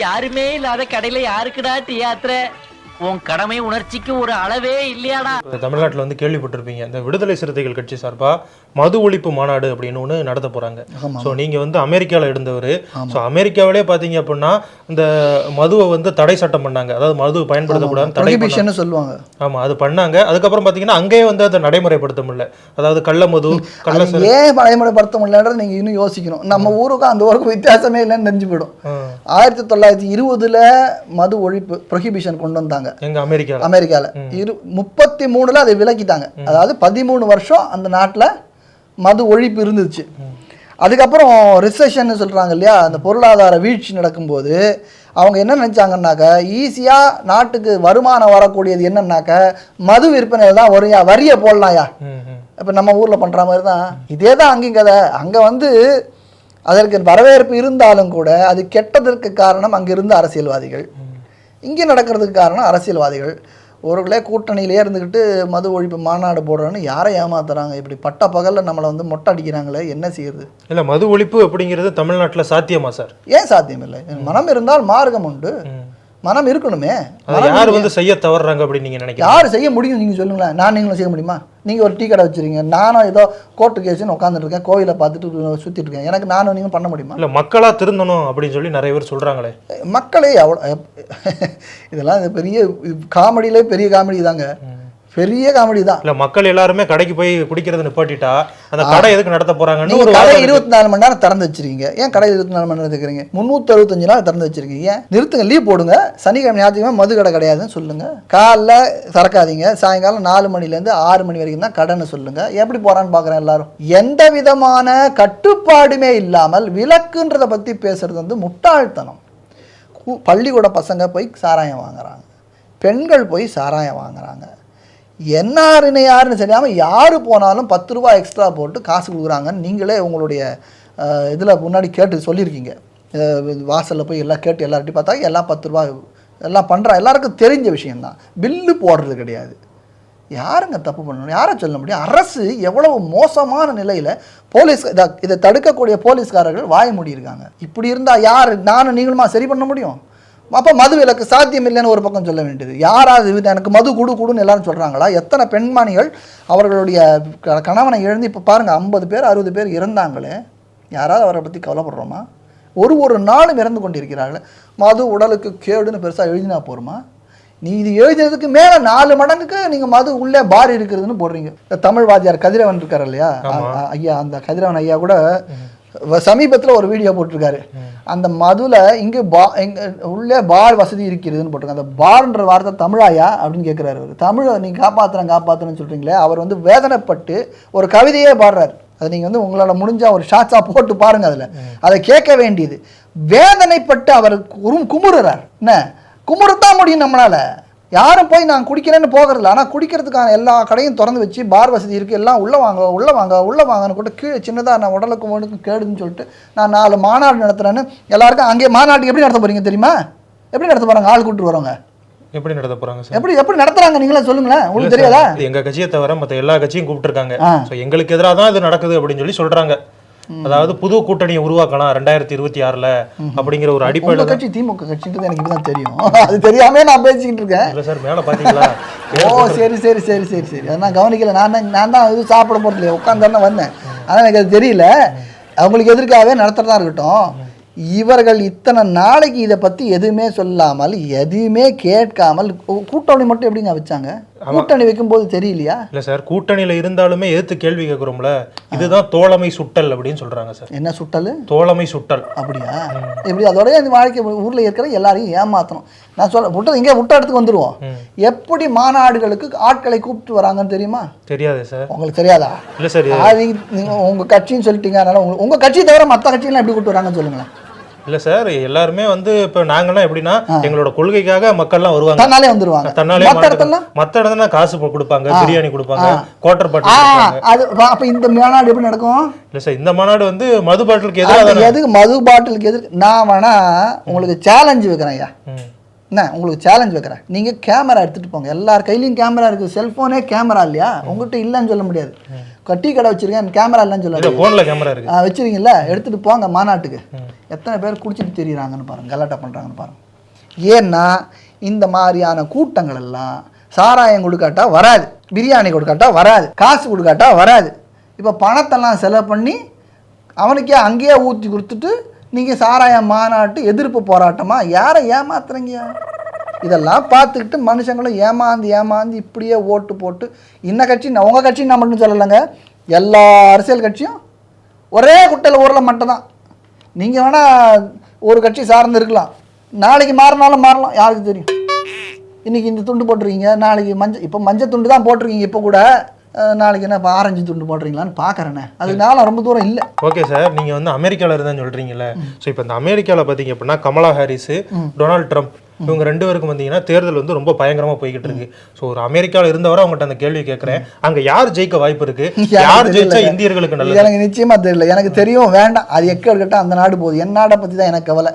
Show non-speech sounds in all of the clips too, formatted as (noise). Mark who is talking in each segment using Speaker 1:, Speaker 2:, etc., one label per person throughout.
Speaker 1: யாருமே இல்லாத கடையில யாருக்குடா டீ ஆத்துற? உன் கடமை உணர்ச்சிக்கு ஒரு அளவே இல்லையாடா.
Speaker 2: தமிழ்நாட்டில் வந்து கேள்விப்பட்டிருப்பீங்க இந்த விடுதலை சிறுத்தைகள் கட்சி சார்பா மது ஒழிப்பு மாநாடு அப்படின்னு ஒன்று நடத்த போறாங்க.
Speaker 3: ஆமா.
Speaker 2: ஸோ நீங்க வந்து அமெரிக்காவில் இருந்தவர். ஸோ அமெரிக்காவிலே பார்த்தீங்க அப்படின்னா இந்த மதுவை வந்து தடை சட்டம் பண்ணாங்க. அதாவது மது பயன்படுத்தக்கூடாதுன்னு தடை
Speaker 3: சொல்லுவாங்க.
Speaker 2: ஆமா அது பண்ணாங்க. அதுக்கப்புறம் பார்த்தீங்கன்னா அங்கேயே வந்து அதை நடைமுறைப்படுத்த முடியல. அதாவது கள்ள மது கள்ள
Speaker 3: ஏன் நடைமுறைப்படுத்த முடியலன்றது நீங்க இன்னும் யோசிக்கணும். நம்ம ஊருக்கும் அந்த ஊருக்கும் வித்தியாசமே இல்லைன்னு தெரிஞ்சு போயிடும். ஆயிரத்தி தொள்ளாயிரத்தி இருபதுல மது ஒழிப்பு ப்ரொஹிபிஷன் கொண்டு வந்தாங்க.
Speaker 2: எங்க அமெரிக்காவில்
Speaker 3: அமெரிக்கால. இரு முப்பத்தி மூணுல அதை விலக்கிட்டாங்க. அதாவது பதிமூணு வருஷம் அந்த நாட்டுல மது ஒழிப்பு இருந்துச்சு. அதுக்கப்புறம் ரிசெஷன் சொல்றாங்க இல்லையா? அந்த பொருளாதார வீழ்ச்சி நடக்கும்போது அவங்க என்ன நினைச்சாங்கன்னாக்க ஈஸியா நாட்டுக்கு வருமானம் வரக்கூடியது என்னன்னாக்க மது விற்பனையில் தான் வரும் வரியை போடலாம்யா இப்போ நம்ம ஊரில் பண்ணுற மாதிரி தான். இதே தான் அங்கேயும் கதை. அங்கே வந்து அதற்கு வரவேற்பு இருந்தாலும் கூட அது கெட்டதற்கு காரணம் அங்கே இருந்த அரசியல்வாதிகள் இங்கே நடக்கிறதுக்கு காரணம் அரசியல்வாதிகள். ஒருகளே கூட்டணியிலே இருந்துக்கிட்டு மது ஒழிப்பு மாநாடு போடுறோன்னு யாரை ஏமாத்துறாங்க? இப்படி பட்ட பகலில் நம்மளை வந்து மொட்டை அடிக்கிறாங்களே என்ன செய்யுது
Speaker 2: இல்ல மது ஒழிப்பு அப்படிங்கிறது தமிழ்நாட்டில் சாத்தியமா சார்?
Speaker 3: ஏன் சாத்தியம் இல்லை? மனம் இருந்தால் மார்க்கம் உண்டு. மனம் இருக்கணுமே.
Speaker 2: யார் வந்து செய்ய தவறுறாங்க அப்படின்னு நீங்க நினைக்கிறீங்க?
Speaker 3: யார் செய்ய முடியும்? நீங்கள் சொல்லுங்களேன். நான் நீங்களும் செய்ய முடியுமா? நீங்கள் ஒரு டீ கடை வச்சுருங்க நானும் ஏதோ கோர்ட்டு கேஸுன்னு உட்காந்துட்டு இருக்கேன் கோயிலை பார்த்துட்டு சுற்றிட்டு இருக்கேன். எனக்கு நானும் நீங்கள் பண்ண முடியுமா?
Speaker 2: இல்ல மக்களா திருந்தணும் அப்படின்னு சொல்லி நிறைய பேர் சொல்றாங்களே.
Speaker 3: மக்களே அவ்வளோ (laughs) இதெல்லாம் இது பெரிய காமெடியிலே பெரிய காமெடி தாங்க. பெரிய காமெடி தான்.
Speaker 2: இல்ல மக்கள் எல்லாருமே கடைக்கு போய் குடிக்கிறத நிப்பாட்டிட்டா அந்த கடை எதுக்கு நடத்த போறாங்கன்னு ஒரு
Speaker 3: கடை. இருபத்தி நாலு மணி நேரம் திறந்து வச்சிருக்கீங்க. ஏன் கடை இருபத்தி நாலு மணி நேரம் இருக்கிறீங்க முந்நூற்றி அறுபத்தஞ்சு நாள் திறந்து வச்சிருக்கீங்க. ஏன்? நிறுத்துங்க லீவ் போடுங்க. சனிக்கிழமை ஞாயிற்றுக்கிழமை மது கடை கிடையாதுன்னு சொல்லுங்க. காலைல திறக்காதீங்க. சாயங்காலம் நாலு மணிலேருந்து ஆறு மணி வரைக்கும் தான் கடைன்னு சொல்லுங்க. எப்படி போறான்னு பார்க்குறேன் எல்லாரும். எந்த விதமான கட்டுப்பாடுமே இல்லாமல் விலக்குன்றதை பற்றி பேசுறது வந்து முட்டாள்தனம். பள்ளிக்கூட பசங்க போய் சாராயம் வாங்குறாங்க. பெண்கள் போய் சாராயம் வாங்குறாங்க. என்னாருன்னு யாருன்னு தெரியாமல் யார் போனாலும் பத்து ரூபா எக்ஸ்ட்ரா போட்டு காசு கொடுக்குறாங்கன்னு நீங்களே உங்களுடைய இதில் முன்னாடி கேட்டு சொல்லியிருக்கீங்க. வாசலில் போய் எல்லாம் கேட்டு எல்லார்ட்டையும் பார்த்தா எல்லாம் பத்து ரூபா எல்லாம் பண்ணுறா எல்லாருக்கும் தெரிஞ்ச விஷயந்தான் பில்லு போடுறது கிடையாது. யாருங்க தப்பு பண்ணணும்? யாரை சொல்ல முடியும்? அரசு எவ்வளவு மோசமான நிலையில் போலீஸ் இதை தடுக்கக்கூடிய போலீஸ்காரர்கள் வாய மூடியிருக்காங்க. இப்படி இருந்தால் யார் நானும் நீங்களுமா சரி பண்ண முடியும்? அப்போ மது விலக்கு சாத்தியம் இல்லைன்னு ஒரு பக்கம் சொல்ல வேண்டியது. யாராவது எனக்கு மது குடு குடுன்னு எல்லாரும் சொல்கிறாங்களா எத்தனை பெண்மணிகள் அவர்களுடைய கணவனை இழந்து இப்போ பாருங்கள் ஐம்பது பேர் அறுபது பேர் இறந்தாங்களே யாராவது அவரை பற்றி கவலைப்படுறோமா? ஒரு ஒரு நாளும் இறந்து கொண்டிருக்கிறார்கள். மது உடலுக்கு கேடுன்னு பெருசாக எழுதினா போருமா? நீ இது எழுதினதுக்கு மேலே நாலு மடங்குக்கு நீங்கள் மது உள்ளே பார் இருக்கிறதுன்னு போடுறீங்க. தமிழ் வாத்தியார் கதிரவன் இருக்கார் இல்லையா? ஐயா அந்த கதிரவன் ஐயா கூட சமீபத்தில் ஒரு வீடியோ போட்டிருக்காரு. அந்த மதுல இங்கே பா எங்க உள்ளே பார் வசதி இருக்கிறதுன்னு போட்டிருக்காங்க. அந்த பார்ன்ற வார்த்தை தமிழாயா அப்படின்னு கேட்குறாரு அவர். தமிழை நீங்கள் காப்பாற்றுறேன் காப்பாற்றுறேன்னு சொல்கிறீங்களே அவர் வந்து வேதனைப்பட்டு ஒரு கவிதையே பாடுறாரு. அதை நீங்கள் வந்து உங்களால் முடிஞ்சால் ஒரு ஷார்ட்ஸாக போட்டு பாருங்கள் அதில். அதை கேட்க வேண்டியது. வேதனைப்பட்டு அவர் குறும் குமுறுறார். என்ன? குமுறத்தான் முடியும் நம்மளால். யாரும் போய் நான் குடிக்கிறேன்னு போகிறதில்ல. ஆனால் குடிக்கிறதுக்கான எல்லா கடையும் திறந்து வச்சு பார் வசதி இருக்குது எல்லாம் உள்ளே வாங்க உள்ளே வாங்க உள்ளே வாங்கன்னு கூட கீழே சின்னதாக நான் உடலுக்கு உடலுக்கு கேடுன்னு சொல்லிட்டு நான் நாலு மாநாடு நடத்துகிறேன்னு எல்லாருக்கும் அங்கே மாநாட்டுக்கு எப்படி நடத்த போகிறீங்க தெரியுமா? எப்படி நடத்த போகிறாங்க ஆள் கூட்டு வரவங்க.
Speaker 2: எப்படி நடத்த போறாங்க சார்?
Speaker 3: எப்படி எப்படி நடத்துறாங்க நீங்களே சொல்லுங்களேன். உங்களுக்கு தெரியாதா?
Speaker 2: எங்க கட்சியை தவிர மத்த எல்லா கட்சியும் கூப்பிட்டுருக்காங்க.
Speaker 3: ஆ.
Speaker 2: ஸோ எங்களுக்கு எதிராக தான் இது நடக்குது அப்படின்னு சொல்லி சொல்றாங்க. அதாவது புது கூட்டணியை உருவாக்கலாம் ரெண்டாயிரத்தி இருபத்தி ஆறுல அப்படிங்கிற ஒரு
Speaker 3: உங்க
Speaker 2: அடிப்படையில்
Speaker 3: கட்சி திமுக கட்சின்றது எனக்கு இப்பதான் தெரியும். அது தெரியாமே நான் பேசிக்கிட்டு இருக்கேன்.
Speaker 2: இல்ல சார் மேல பாத்தீங்களா?
Speaker 3: ஓ சரி சரி சரி சரி சரி. அதை நான் கவனிக்கல. நான் தான் நான் தான் இது சாப்பிட போகிறதில்ல உட்காந்து தானே வந்தேன். ஆனால் எனக்கு அது தெரியல. அவங்களுக்கு எதிர்க்காகவே நடத்துறதா இருக்கட்டும். இவர்கள் இத்தனை நாளைக்கு இதை பற்றி எதுவுமே சொல்லாமல் எதையுமே கேட்காமல் கூட்டணி மட்டும் எப்படிங்க வச்சாங்க? கூட்டணி வைக்கும்போது தெரியலையா?
Speaker 2: இல்ல சார் கூட்டணியில இருந்தாலுமே எதிர்த்து கேள்வி கேட்குறோம்ல இதுதான் தோழமை சுட்டல் அப்படின்னு சொல்றாங்க சார்.
Speaker 3: என்ன சுட்டல்?
Speaker 2: தோழமை சுட்டல்.
Speaker 3: அப்படியா? இப்படி அதோடய இந்த வாழ்க்கை ஊரில் இருக்கிற எல்லாரையும் ஏமாற்றணும் நான் சொல்ல விட்டு இங்கே விட்ட இடத்துக்கு வந்துடுவோம் எப்படி மாநாடுகளுக்கு ஆட்களை கூப்பிட்டு வராங்கன்னு தெரியுமா?
Speaker 2: தெரியாது சார்.
Speaker 3: உங்களுக்கு தெரியாதா?
Speaker 2: இல்ல சார்
Speaker 3: அது நீங்க உங்க கட்சின்னு சொல்லிட்டீங்க அதனால உங்க உங்க கட்சி தவிர மற்ற கட்சியெல்லாம் எப்படி கூப்பிட்டு வராங்கன்னு சொல்லுங்களேன்.
Speaker 2: இல்ல சார் எல்லாருமே வந்து இப்ப நாங்கெல்லாம் எப்படின்னா எங்களோட கொள்கைக்காக மக்கள்லாம் வருவாங்க.
Speaker 3: தன்னாலே வந்துருவாங்க.
Speaker 2: தன்னாலே
Speaker 3: மற்ற இடத்துல?
Speaker 2: மத்த இடத்துல காசு கொடுப்பாங்க பிரியாணி கொடுப்பாங்க குவார்டர் பாட்டில்
Speaker 3: அது அப்ப இந்த மாநாடு எப்படி நடக்கும்?
Speaker 2: இல்ல சார் இந்த மாநாடு வந்து மது பாட்டிலுக்கு எதிராக
Speaker 3: எதுக்கு மது பாட்டிலுக்கு எதிர்க்கு நான் வேணா உங்களுக்கு சேலஞ்சு வைக்கிறேன் ஐயா. என்ன உங்களுக்கு சேலஞ்ச் வைக்கிறேன். நீங்கள் கேமரா எடுத்துகிட்டு போங்க. எல்லார் கையிலையும் கேமரா இருக்குது செல்ஃபோனே கேமரா இல்லையா? உங்கள்கிட்ட இல்லைன்னு சொல்ல முடியாது. கட்டி கடை வச்சிருக்கேன் கேமரா இல்லைன்னு சொல்ல
Speaker 2: இல்ல போன்ல கேமரா இருக்கு.
Speaker 3: ஆ, வச்சிருக்கீங்களா எடுத்துகிட்டு போங்க மாநாட்டுக்கு. எத்தனை பேர் குடிச்சிட்டு தெரியுறாங்கன்னு பாருங்க கலாட்டா பண்ணுறாங்கன்னு பாருங்க. ஏன்னா இந்த மாதிரியான கூட்டங்கள் எல்லாம் சாராயம் கொடுக்காட்டா வராது. பிரியாணி கொடுக்காட்டா வராது. காசு கொடுக்காட்டா வராது. இப்போ பணத்தெல்லாம் செலவு பண்ணி அவனுக்கே அங்கேயே ஊற்றி கொடுத்துட்டு நீங்கள் சாராயம் மாநாட்டு எதிர்ப்பு போராட்டமா? யாரை ஏமாத்துறீங்க? இதெல்லாம் பார்த்துக்கிட்டு மனுஷங்களும் ஏமாந்து ஏமாந்து இப்படியே ஓட்டு போட்டு இந்த கட்சி நான் உங்கள் கட்சி நான் மட்டும் சொல்லலைங்க. எல்லா அரசியல் கட்சியும் ஒரே குட்டையில் ஊரில் மட்டும்தான். நீங்கள் வேணால் ஒரு கட்சி சார்ந்து இருக்கலாம். நாளைக்கு மாறினாலும் மாறலாம் யாருக்கு தெரியும்? இன்றைக்கி இந்த துண்டு போட்டிருக்கீங்க நாளைக்கு மஞ்சள் இப்போ மஞ்சள் துண்டு தான் போட்டிருக்கீங்க இப்போ கூட. நாளைக்கு என்ன இப்போ ஆரஞ்சு துண்டு போடுறீங்களான்னு பார்க்குறேனே அதுனால ரொம்ப தூரம் இல்லை.
Speaker 2: ஓகே சார் நீங்க வந்து அமெரிக்கால இருந்தான்னு சொல்றீங்கல்ல. ஸோ இப்போ இந்த அமெரிக்கால பாத்தீங்க அப்படின்னா கமலா ஹாரிஸ் டொனால்ட் ட்ரம்ப் இவங்க ரெண்டு பேருக்கும் வந்தீங்கன்னா தேர்தல் வந்து ரொம்ப பயங்கரமா போய்கிட்டு இருக்கு. ஸோ ஒரு அமெரிக்கால இருந்தவரை அவங்ககிட்ட அந்த கேள்வி கேட்கறேன். அங்க யார் ஜெயிக்க வாய்ப்பு இருக்கு? யார். ஜெயிச்சா இந்தியர்களுக்கு நல்லது?
Speaker 3: எனக்கு நிச்சயமா தெரியல. எனக்கு தெரியும் வேண்டாம். அது எக்க இருக்கட்டும் அந்த நாடு போகுது. என் நாடை பற்றி தான் எனக்கு கவலை.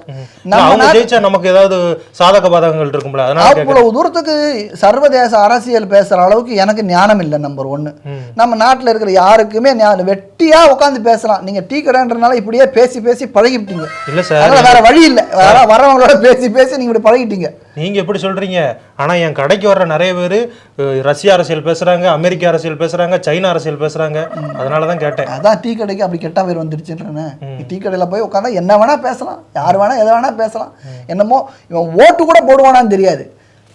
Speaker 2: அவங்க ஜெயிச்சா நமக்கு ஏதாவது சாதக பாதகங்கள் இருக்கும்ல? அதனால
Speaker 3: அவ்வளவு தூரத்துக்கு சர்வதேச அரசியல் பேசுற அளவுக்கு எனக்கு ஞானம் இல்லை நம்பர் ஒன்று
Speaker 2: ம்.
Speaker 3: நம்ம நாட்டில் இருக்கிற யாருக்குமே வெட்டியா உட்காந்து பேசலாம். நீங்க டீ கடைன்றனால இப்படியே பேசி பேசி பழகிட்டீங்க
Speaker 2: இல்ல சார்.
Speaker 3: வேற வழி இல்லை. வரவங்களோட பேசி பேசி நீங்க இப்படி பழகிட்டீங்க.
Speaker 2: நீங்க எப்படி சொல்றீங்க? ஆனா என் கடைக்கு வர்ற நிறைய பேர் ரஷ்ய அரசியல் பேசுறாங்க அமெரிக்க அரசியல் பேசுறாங்க சைனா அரசியல் பேசுறாங்க. அதனால தான் கேட்டேன்.
Speaker 3: அதான் டீ கடைக்கு அப்படி கெட்ட பேர் வந்துருச்சுன்றேன். டீ கடையில் போய் உட்காந்தா என்ன வேணா பேசலாம் யார் வேணா எதை வேணா பேசலாம். என்னமோ இவன் ஓட்டு கூட போடுவானான்னு தெரியாது.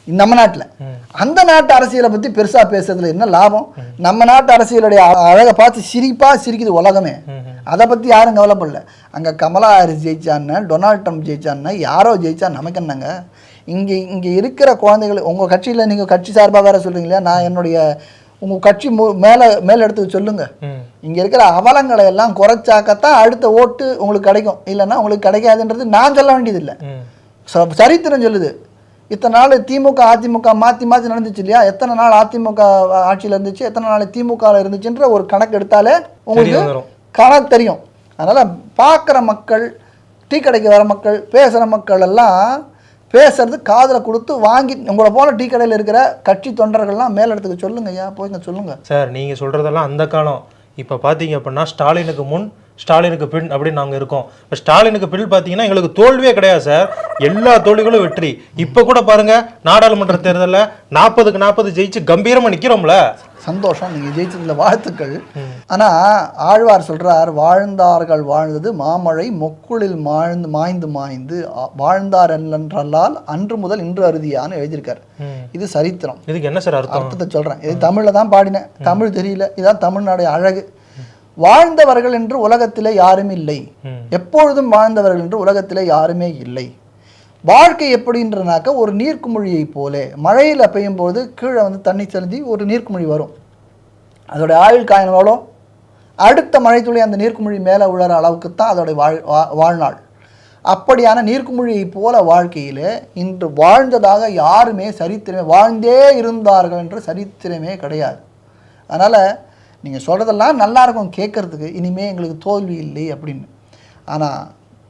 Speaker 3: நம்ம நாட்டில். அந்த நாட்டு அரசியலை பற்றி பெருசாக பேசுறதுல என்ன லாபம்? நம்ம நாட்டு அரசியலுடைய அழகை பார்த்து சிரிப்பாக சிரிக்குது உலகமே. அதை பற்றி யாரும் கவலைப்படல. அங்கே கமலா ஹாரிஸ் ஜெயிச்சான்னு டொனால்ட் ட்ரம்ப் ஜெயிச்சான்னு யாரோ ஜெயிச்சா நமக்கு என்னங்க? இங்கே இங்கே இருக்கிற குழந்தைகள் உங்கள் கட்சியில் நீங்கள் கட்சி சார்பாக வேற சொல்கிறீங்களா நான் என்னுடைய உங்கள் கட்சி மேலே மேலே எடுத்து சொல்லுங்கள்
Speaker 2: ம்.
Speaker 3: இங்க இருக்கிற அவலங்களை எல்லாம் குறைச்சாக்கத்தான் அடுத்த ஓட்டு உங்களுக்கு கிடைக்கும். இல்லைன்னா உங்களுக்கு கிடைக்காதுன்றது நான் சொல்ல வேண்டியதில்லை. சரித்திரம் சொல்லுது. இத்தனை நாள் திமுக அதிமுக மாற்றி மாற்றி நடந்துச்சு இல்லையா? எத்தனை நாள் அதிமுக ஆட்சியில் இருந்துச்சு? எத்தனை நாள் திமுகவில் இருந்துச்சுன்ற ஒரு கணக்கு எடுத்தாலே உங்களுக்கு. கணக்கு தெரியும். அதனால் பார்க்குற மக்கள் டீ கடைக்கு வர மக்கள் பேசுகிற மக்கள் எல்லாம் பேசுறது காதில் கொடுத்து வாங்கி உங்களை போல டீ கடையில் இருக்கிற கட்சி தொண்டர்கள்லாம் மேலிடத்துக்கு சொல்லுங்க ஐயா போய்ங்க சொல்லுங்க.
Speaker 2: சார் நீங்க சொல்றதெல்லாம் அந்த காலம். இப்போ பார்த்தீங்க அப்படின்னா ஸ்டாலினுக்கு முன் ஸ்டாலினுக்கு பின் அப்படின்னு நாங்க இருக்கோம். இப்ப ஸ்டாலினுக்கு பின் பாத்தீங்கன்னா எங்களுக்கு தோல்வியே கிடையாது சார். எல்லா தோல்விகளும் வெற்றி. இப்ப கூட பாருங்க நாடாளுமன்ற தேர்தல்ல நாற்பதுக்கு நாற்பது ஜெயிச்சு கம்பீரமா நிக்கிறோம்ல.
Speaker 3: சந்தோஷம். நீங்கள் ஜெயிச்சதுல வாழ்த்துக்கள். ஆனால் ஆழ்வார் சொல்றார் வாழ்ந்தார்கள் வாழ்ந்தது மாமழை மொக்குளில் மாழ்ந்து மாய்ந்து மாய்ந்து வாழ்ந்தார் என்றால் அன்று முதல் இன்று அறுதியான்னு எழுதியிருக்கார். இது சரித்திரம்.
Speaker 2: இதுக்கு என்ன சார்
Speaker 3: அர்த்தத்தை சொல்கிறேன் இது தமிழில் தான் பாடினேன். தமிழ் தெரியல. இதான் தமிழ்நாடு அழகு. வாழ்ந்தவர்கள் என்று உலகத்திலே யாரும் இல்லை. எப்பொழுதும் வாழ்ந்தவர்கள் என்று உலகத்திலே யாருமே இல்லை. வாழ்க்கை எப்படின்றனாக்க ஒரு நீர்க்குமிழியை போல. மழையில் பெய்யும் போது கீழே வந்து தண்ணி செலுத்தி ஒரு நீர்க்குமிழி வரும். அதோட ஆயுள் எவ்வளோ அடுத்த மழைத்துளி அந்த நீர்க்குமிழி மேலே விழற அளவுக்கு தான் அதோட வாழ் வா- வாழ்நாள். அப்படியான நீர்க்குமிழியை போல வாழ்க்கையிலே இன்று வாழ்ந்ததாக யாருமே சரித்திரமே வாழ்ந்தே இருந்தார்கள் என்ற சரித்திரமே கிடையாது. அதனால் நீங்கள் சொல்கிறதெல்லாம் நல்லா இருக்கும் கேட்கறதுக்கு இனிமே எங்களுக்கு தோல்வி இல்லை அப்படின்னு. ஆனால்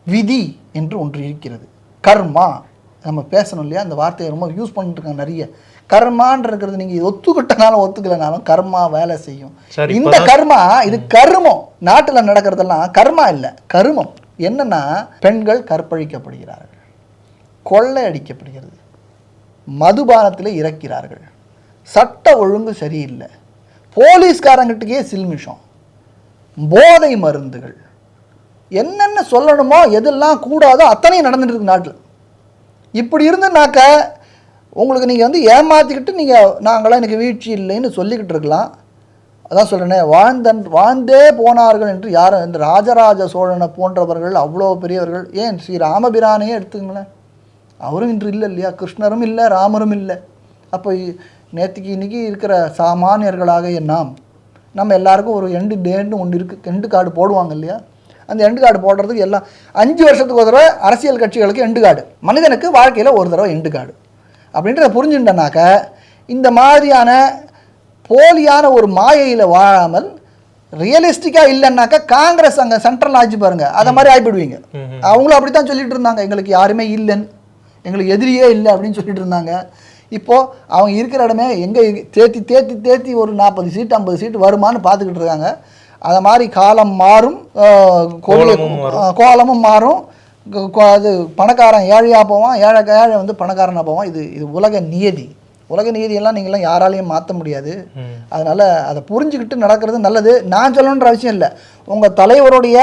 Speaker 3: விதி என்று ஒன்று இருக்கிறது. கர்மா. நம்ம பேசணும் இல்லையா? அந்த வார்த்தையை ரொம்ப யூஸ் பண்ணிட்டு இருக்காங்க நிறைய. கர்மான்ற இருக்கிறது நீங்கள் ஒத்துக்கிட்டனாலும் ஒத்துக்கலைனாலும் கர்மா வேலை செய்யும். இந்த கர்மா இது கருமம். நாட்டில் நடக்கிறதெல்லாம் கர்மா இல்லை கருமம். என்னன்னா பெண்கள் கற்பழிக்கப்படுகிறார்கள். கொள்ளை அடிக்கப்படுகிறது. மதுபானத்தில் இறக்கிறார்கள். சட்ட ஒழுங்கு சரியில்லை. போலீஸ்காரங்கிட்டக்கே சில்மிஷம் போதை மருந்துகள். என்னென்ன சொல்லணுமோ எதெல்லாம் கூடாதோ அத்தனையும் நடந்துட்டு இருக்கு நாட்டில். இப்படி இருந்துனாக்க உங்களுக்கு நீங்கள் வந்து ஏமாற்றிக்கிட்டு நீங்கள் நாங்களாம் எனக்கு வீழ்ச்சி இல்லைன்னு சொல்லிக்கிட்டு இருக்கலாம். அதான் சொல்கிறேனே வாழ்ந்தன் வாழ்ந்தே போனார்கள் என்று யாரும் இந்த ராஜராஜ சோழனை போன்றவர்கள் அவ்வளோ பெரியவர்கள் ஏன் ஸ்ரீ ராமபிரானையே எடுத்துங்களேன் அவரும் இன்று இல்லை இல்லையா? கிருஷ்ணரும் இல்லை ராமரும் இல்லை. அப்போ நேற்றுக்கு இன்னைக்கு இருக்கிற சாமானியர்களாக நாம் நம்ம எல்லாருக்கும் ஒரு எண்டு டேன்னு ஒன்று இருக்குது எண்டு கார்டு போடுவாங்க இல்லையா? அந்த எண்டு கார்டு போடுறதுக்கு எல்லாம் அஞ்சு வருஷத்துக்கு ஒரு தடவை அரசியல் கட்சிகளுக்கு எண்டு கார்டு மனிதனுக்கு வாழ்க்கையில் ஒரு தடவை எண்டு கார்டு. அப்படின்றத புரிஞ்சுட்டனாக்க இந்த மாதிரியான போலியான ஒரு மாயையில் வாழாமல் ரியலிஸ்டிக்காக இல்லைன்னாக்கா காங்கிரஸ் அங்கே சென்ட்ரல் ஆட்சி பாருங்க. அதை மாதிரி ஆகிப்பிடுவீங்க அவங்களும் அப்படி தான் சொல்லிட்டு இருந்தாங்க. எங்களுக்கு யாருமே இல்லைன்னு. எங்களுக்கு எதிரியே இல்லை அப்படின்னு சொல்லிட்டு இருந்தாங்க. இப்போது அவங்க இருக்கிற இடமே எங்கே தேத்தி தேத்தி தேத்தி ஒரு நாற்பது சீட்டு ஐம்பது சீட்டு வருமான்னு பார்த்துக்கிட்டு இருக்காங்க. அதை மாதிரி காலம் மாறும்
Speaker 2: கோலமும் மாறும்.
Speaker 3: அது பணக்காரன் ஏழையாக போவான் ஏழை ஏழை வந்து பணக்காரனாக போவான். இது இது உலக நியதி உலக நியதியெல்லாம் நீங்களாம் யாராலையும் மாற்ற முடியாது. அதனால் அதை புரிஞ்சுக்கிட்டு நடக்கிறது நல்லது. நான் சொல்லணுன்ற அவசியம் இல்லை. உங்கள் தலைவருடைய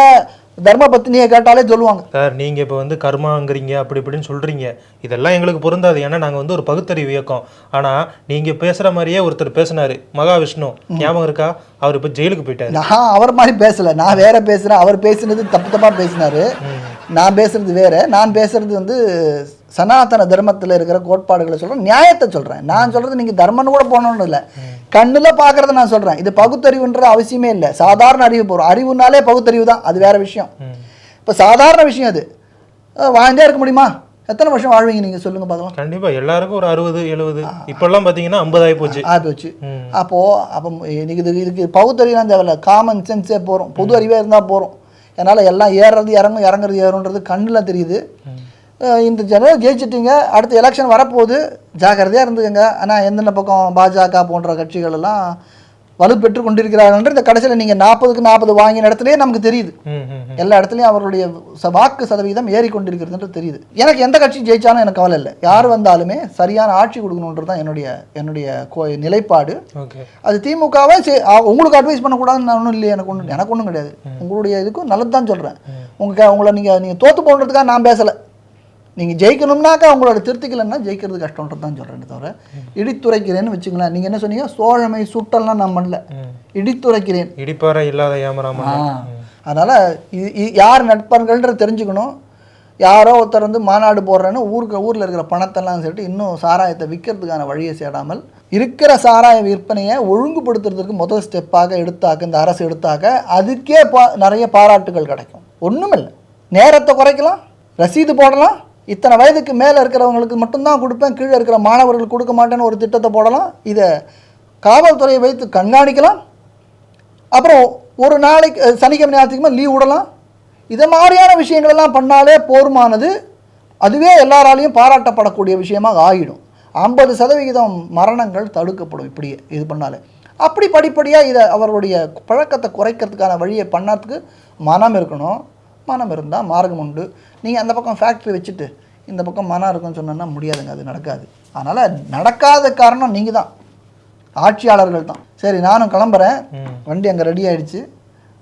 Speaker 3: தர்ம பத்தினியை கேட்டாலே சொல்லுவாங்க.
Speaker 2: சார் நீங்க இப்போ வந்து கர்மாங்கிறீங்க அப்படி இப்படின்னு சொல்றீங்க. இதெல்லாம் எங்களுக்கு பொருந்தாது. ஏன்னா நாங்க வந்து ஒரு பகுத்தறிவு இயக்கம். ஆனா நீங்க பேசுற மாதிரியே ஒருத்தர் பேசினாரு மகாவிஷ்ணு. ஞாபகம் இருக்கா? அவர் இப்போ ஜெயிலுக்கு போயிட்டாரு.
Speaker 3: நான் அவர் மாதிரி பேசல. நான் வேற பேசுறேன். அவர் பேசுனது தப்பு தப்பா பேசினாரு. நான் பேசுறது வேற நான் பேசுறது வந்து சனாதன தர்மத்தில் இருக்கிற கோட்பாடுகளை சொல்றேன் நியாயத்தை சொல்றேன். நான் சொல்றது நீங்க தர்மம்னு கூட போகணும்னு இல்லை. கண்ணுல பார்க்கறத நான் சொல்றேன். இது பகுத்தறிவுன்றது அவசியமே இல்லை. சாதாரண அறிவு போகிறோம் அறிவுனாலே பகுத்தறிவு தான். அது வேற விஷயம். இப்போ சாதாரண விஷயம் அது. வாழ்ந்தே இருக்க முடியுமா? எத்தனை வருஷம் வாழ்வீங்க நீங்க? சொல்லுங்க பார்க்கலாம்
Speaker 2: கண்டிப்பா. எல்லாருக்கும் ஒரு அறுபது எழுபது. இப்பெல்லாம் பாத்தீங்கன்னா ஐம்பது ஆகி போச்சு.
Speaker 3: ஆகி போச்சு. அப்போ அப்போ இது இதுக்கு பகுத்தறிவுலாம் தேவையில்ல. காமன் சென்ஸே போகிறோம் பொது அறிவே இருந்தால் போகிறோம் அதனால் எல்லாம் ஏறுறது இறங்கும் இறங்குறது ஏறுன்றது கண்ணில் தெரியுது. இந்த ஜனம் ஜெயிச்சிட்டீங்க அடுத்த எலெக்ஷன் வரப்போகுது. ஜாக்கிரதையாக இருந்துக்கங்க. ஆனால் எந்தெந்த பக்கம் பாஜக போன்ற கட்சிகள் எல்லாம் வலுப்பெற்று கொண்டிருக்கிறார்கள் இந்த கடைசியில் நீங்கள் நாற்பதுக்கு நாற்பது வாங்கின இடத்துலயே நமக்கு தெரியுது. எல்லா இடத்துலையும் அவர்களுடைய ச- வாக்கு சதவீதம் ஏறி கொண்டிருக்கிறதுன்றது தெரியுது. எனக்கு எந்த கட்சி ஜெயிச்சாலும் எனக்கு கவலை இல்லை. யார் வந்தாலுமே சரியான ஆட்சி கொடுக்கணுன்றது தான் என்னுடைய என்னுடைய நிலைப்பாடு. அது திமுகவே உங்களுக்கு அட்வைஸ் பண்ணக்கூடாதுன்னு ஒன்றும் இல்லை எனக்கு ஒன்றும் எனக்கு ஒன்றும் கிடையாது. உங்களுடைய இதுக்கும் நல்லது தான் சொல்கிறேன் உங்க உங்களை நீங்கள் நீங்கள் தோற்று போடுறதுக்காக நான் பேசலை. நீங்கள் ஜெயிக்கணும்னாக்கா உங்களோட திருத்திக்கலைன்னா ஜெயிக்கிறது கஷ்டன்றது தான் சொல்கிறேன் தவிர இடித்துரைக்கிறேன்னு வச்சுங்களேன் நீங்கள் என்ன சொன்னீங்க? சோழமை சுட்டல்லாம் நான் பண்ணல. இடித்துரைக்கிறேன்.
Speaker 2: இடிப்பாறை இல்லாத ஏமராம
Speaker 3: அதனால் யார் நட்பர்கள்ன்றது தெரிஞ்சுக்கணும். யாரோ ஒருத்தர் வந்து மாநாடு போடுறேன்னு ஊருக்கு ஊரில் இருக்கிற பணத்தெல்லாம் சொல்லிட்டு இன்னும் சாராயத்தை விற்கிறதுக்கான வழியை சேடாமல் இருக்கிற சாராய விற்பனையை ஒழுங்குபடுத்துறதுக்கு முதல் ஸ்டெப்பாக எடுத்தாக்க இந்த அரசு எடுத்தாக்க அதுக்கே பா நிறைய பாராட்டுகள் கிடைக்கும். ஒன்றுமில்லை நேரத்தை குறைக்கலாம். ரசீது போடலாம். இத்தனை வயதுக்கு மேலே இருக்கிறவங்களுக்கு மட்டும்தான் கொடுப்பேன். கீழே இருக்கிற மாணவர்களுக்கு கொடுக்க மாட்டேன்னு ஒரு திட்டத்தை போடலாம். இதை காவல்துறையை வைத்து கண்காணிக்கலாம். அப்புறம் ஒரு நாளைக்கு சனிக்கிழமை ஞாயிற்றுக்கிழமை லீவ் விடலாம். இதை மாதிரியான விஷயங்களெல்லாம் பண்ணாலே போர்மானது அதுவே எல்லாராலையும் பாராட்டப்படக்கூடிய விஷயமாக ஆகிடும். ஐம்பது சதவிகிதம் மரணங்கள் தடுக்கப்படும் இப்படியே இது பண்ணாலே. அப்படி படிப்படியாக இதை அவர்களுடைய பழக்கத்தை குறைக்கிறதுக்கான வழியை பண்ணறதுக்கு மனம் இருக்கணும். மனம் இருந்தால் மார்க்கம் உண்டு. நீங்கள் அந்த பக்கம் ஃபேக்ட்ரி வச்சுட்டு இந்த பக்கம் மனம் இருக்குன்னு சொன்னோன்னா முடியாதுங்க அது நடக்காது. அதனால் நடக்காத காரணம் நீங்கள் தான். ஆட்சியாளர்கள் தான். சரி நானும் கிளம்புறேன். வண்டி அங்கே ரெடி ஆயிடுச்சு.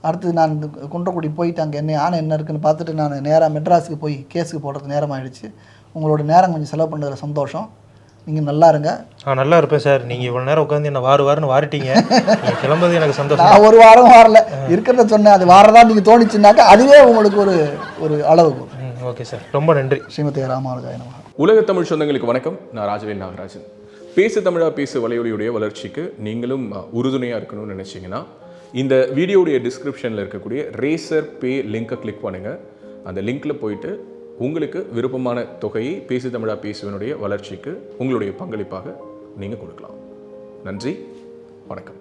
Speaker 3: அடுத்து நான் இந்த குன்றக்குடி போயிட்டு அங்கே என்ன ஆனை என்ன இருக்குன்னு பார்த்துட்டு நான் நேராக மெட்ராஸுக்கு போய் கேஸுக்கு போடுறது நேரம் ஆயிடுச்சு. உங்களோட நேரம் கொஞ்சம் செலவு பண்ணுறதுல சந்தோஷம். நீங்கள் நல்லா இருங்க.
Speaker 2: ஆ நல்லா இருப்பேன் சார். நீங்க இவ்வளவு நேரம் உட்காந்து என்ன வாரு வாருன்னு வாரிட்டீங்க. கிளம்புறது எனக்கு சந்தோஷம்.
Speaker 3: நான் ஒரு வாரம் வரல. இருக்கிறத சொன்னேன் அது வாரதா நீங்கள் தோணுச்சுன்னாக்கா அதுவே உங்களுக்கு ஒரு ஒரு அளவு
Speaker 2: ம் ஓகே சார். ரொம்ப நன்றி.
Speaker 3: ஸ்ரீமதி ராமானுஜாய நமகா.
Speaker 4: உலக தமிழ் சொந்தங்களுக்கு வணக்கம். நான் ராஜவேல் நாகராஜன். பேசு தமிழா பேசு வலையொலியுடைய வளர்ச்சிக்கு நீங்களும் உறுதுணையாக இருக்கணும்னு நினச்சிங்கன்னா இந்த வீடியோடைய டிஸ்கிரிப்ஷனில் இருக்கக்கூடிய ரேசர் பே லிங்கை கிளிக் பண்ணுங்கள் அந்த லிங்க்கில் போயிட்டு உங்களுக்கு விருப்பமான தொகையை பேசு தமிழா பேசுவனுடைய வளர்ச்சிக்கு உங்களுடைய பங்களிப்பாக நீங்கள் கொடுக்கலாம். நன்றி. வணக்கம்.